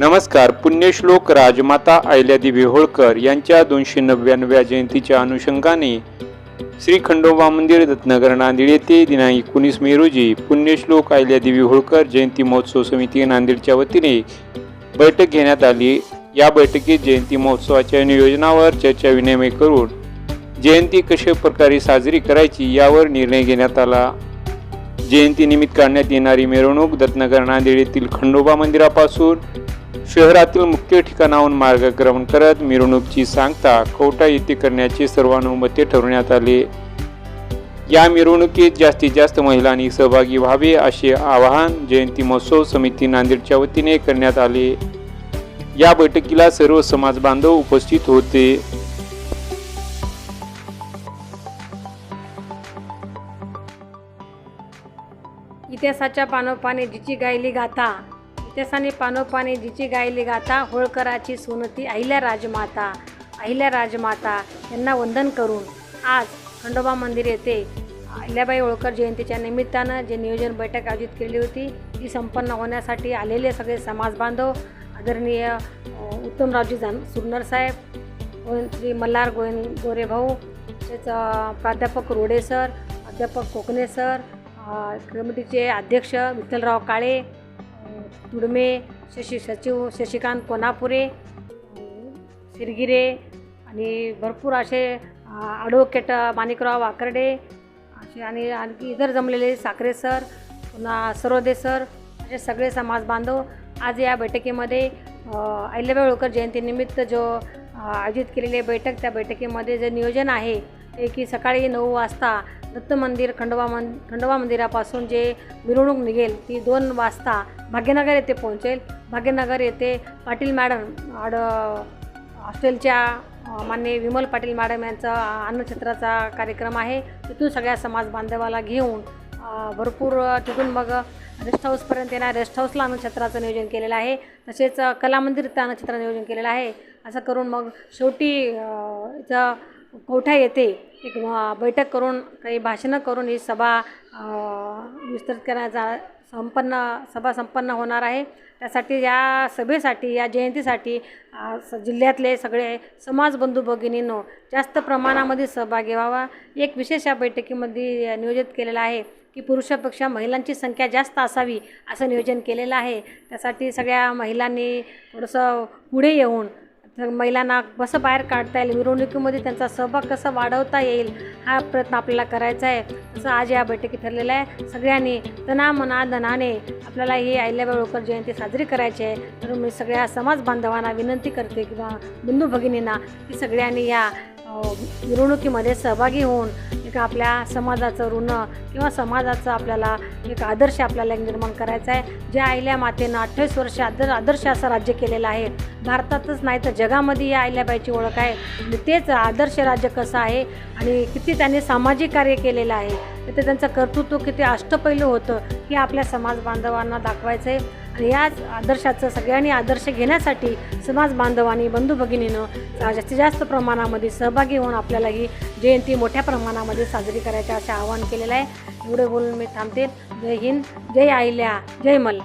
नमस्कार पुण्यश्लोक राजमाता अहिल्यादेवी होळकर यांच्या दोनशे नव्याण्णव्या जयंतीच्या अनुषंगाने श्री खंडोबा मंदिर रत्नगर नांदेड येथे दिनांक एकोणीस मे रोजी पुण्यश्लोक अहिल्यादेवी होळकर जयंती महोत्सव समिती नांदेडच्या वतीने बैठक घेण्यात आली. या बैठकीत जयंती महोत्सवाच्या नियोजनावर चर्चा विनिमय करून जयंती कशा प्रकारे साजरी करायची यावर निर्णय घेण्यात आला. जयंतीनिमित्त काढण्यात येणारी मिरवणूक दत्तनगर नांदेड येथील खंडोबा मंदिरापासून शहरातील मुख्य ठिकाणाहून मार्गक्रमण करत मिरवणुकीची सांगता कवठा येथे करण्याचे सर्वानुमते ठरवण्यात आले. या मिरवणुकीत जास्तीत जास्त महिलांनी सहभागी व्हावे असे आवाहन जयंती महोत्सव समिती नांदेडच्या वतीने करण्यात आले. या बैठकीला सर्व समाज बांधव उपस्थित होते. इतिहासाच्या पानोपाने जिची गायली गाथा इतिहासाने पानोपाने जिची गायली गाता होळकराची सुनती अहिल्या राजमाता अहिल्या राजमाता यांना वंदन करून आज खंडोबा मंदिर येथे अहिल्याबाई होळकर जयंतीच्या निमित्तानं जे नियोजन बैठक आयोजित केली होती ती संपन्न होण्यासाठी आलेले सगळे समाज बांधव आदरणीय उत्तमरावजी जान सुरनर साहेब श्री मल्हार गोयन गोरे भाऊ तसेच प्राध्यापक रोडे सर अध्यापक कोकणे सर कमिटीचे अध्यक्ष विठ्ठलराव काळे दुडमे शशी सचिव शशिकांत कोनापुरे शिरगिरे आणि भरपूर असे ॲडव्होकेट माणिकराव वाकर्डे असे आणि आणखी इतर जमलेले साखरे सर पुन्हा सरोदे सर असे सगळे समाज बांधव आज या बैठकीमध्ये अहिल्याबाई होळकर जयंतीनिमित्त जो आयोजित केलेली बैठक त्या बैठकीमध्ये जे नियोजन आहे ते की सकाळी नऊ वाजता दत्त मंदिर खंडोबा मन खंडोबा मंदिरापासून जे मिरवणूक निघेल ती दोन वाजता भाग्यनगर येथे पोहोचेल. भाग्यनगर येथे पाटील मॅडम आड हॉस्टेलच्या मान्य विमल पाटील मॅडम यांचा अन्नछत्राचा कार्यक्रम आहे. तिथून सगळ्या समाज बांधवाला घेऊन भरपूर तिथून मग रेस्ट हाऊसपर्यंत येणार रेस्ट हाऊसला अन्नछत्राचं नियोजन केलेलं आहे. तसेच कलामंदिर त्या अन्नछत्र नियोजन केलेलं आहे. असं करून मग शेवटी इथं कोठा येथे एक बैठक करून काही भाषणं करून ही सभा विस्तृत करण्याचा संपन्न सभा संपन्न होणार आहे. त्यासाठी या सभेसाठी या जयंतीसाठी स जिल्ह्यातले सगळे समाजबंधू भगिनींनो जास्त प्रमाणामध्ये सहभागी व्हावा. एक विशेष या बैठकीमध्ये नियोजित केलेलं आहे की पुरुषापेक्षा महिलांची संख्या जास्त असावी असं नियोजन केलेलं आहे. त्यासाठी सगळ्या महिलांनी थोडंसं पुढे येऊन महिलांना कसं बाहेर काढता येईल मिरवणुकीमध्ये त्यांचा सहभाग कसा वाढवता येईल हा प्रयत्न आपल्याला करायचा आहे. असं आज या बैठकीत ठरलेलं आहे. सगळ्यांनी तना मना धनाने आपल्याला ही अहिल्याबाई होळकर जयंती साजरी करायची आहे. तर मी सगळ्या समाज बांधवांना विनंती करते किंवा बंधू भगिनींना की सगळ्यांनी या मिरवणुकीमध्ये सहभागी होऊन एक आपल्या समाजाचं ऋण किंवा समाजाचं आपल्याला एक आदर्श आपल्याला एक निर्माण करायचा आहे. ज्या आईल्या मातेनं अठ्ठावीस वर्ष आदर आदर्श असं राज्य केलेलं आहे. भारतातच नाही तर जगामध्ये या अहिल्याबाईची ओळख आहे. आणि तेच आदर्श राज्य कसं आहे आणि किती त्यांनी सामाजिक कार्य केलेलं आहे तर त्यांचं कर्तृत्व किती अष्टपैलू होतं हे आपल्या समाज बांधवांना दाखवायचं आहे याच आदर्शाचं सगळ्यांनी आदर्श घेण्यासाठी समाज बांधवांनी बंधू भगिनीनं जास्तीत जास्त प्रमाणामध्ये सहभागी होऊन आपल्याला ही जयंती मोठ्या प्रमाणामध्ये साजरी करायचं असे आवाहन केलेलं आहे. एवढं बोलून मी थांबते. जय हिंद जय आहिल्या जय मल.